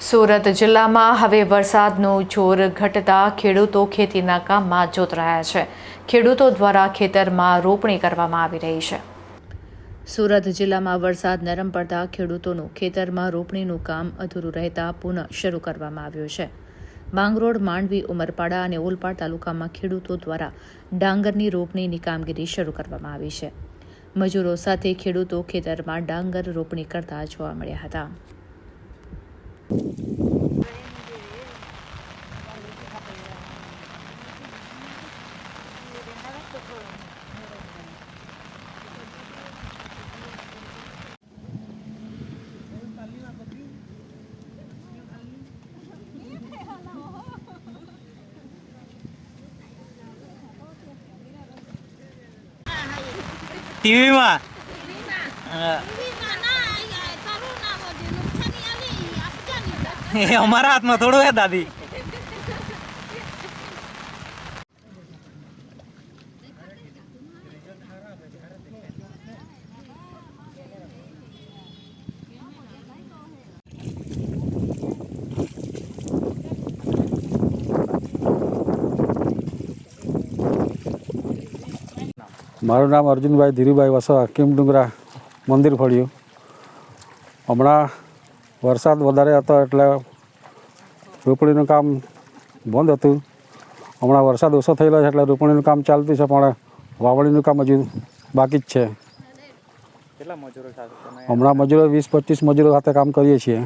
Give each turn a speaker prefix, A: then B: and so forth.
A: સુરત જિલ્લામાં હવે વરસાદનું જોર ઘટતા ખેડૂતો ખેતીના કામમાં જોતરાયા છે. ખેડૂતો દ્વારા ખેતરમાં રોપણી કરવામાં આવી રહી છે. સુરત જિલ્લામાં વરસાદ નરમ પડતા ખેડૂતોનું ખેતરમાં રોપણીનું કામ અધૂરું રહેતા પુનઃ શરૂ કરવામાં આવ્યું છે. માંગરોળ, માંડવી, ઉમરપાડા અને ઓલપાડ તાલુકામાં ખેડૂતો દ્વારા ડાંગરની રોપણીની કામગીરી શરૂ કરવામાં આવી છે. મજૂરો સાથે ખેડૂતો ખેતરમાં ડાંગર રોપણી કરતા જોવા મળ્યા હતા.
B: TV 嘛，呃。એ અમારા હાથમાં થોડું હે, દાદી.
C: મારું નામ અર્જુનભાઈ ધીરુભાઈ વસવા, કિમ ડુંગરા? મંદિર ફળ્યું. હમણાં વરસાદ વધારે હતો એટલે રોપણીનું કામ બંધ હતું. હમણાં વરસાદ ઓછો થયેલો છે એટલે રોપણીનું કામ ચાલતું છે પણ વાવણીનું કામ હજુ બાકી જ છે.
B: કેટલા મજૂરો
C: હમણાં મજૂરો વીસ પચીસ મજૂરો સાથે કામ કરીએ છીએ.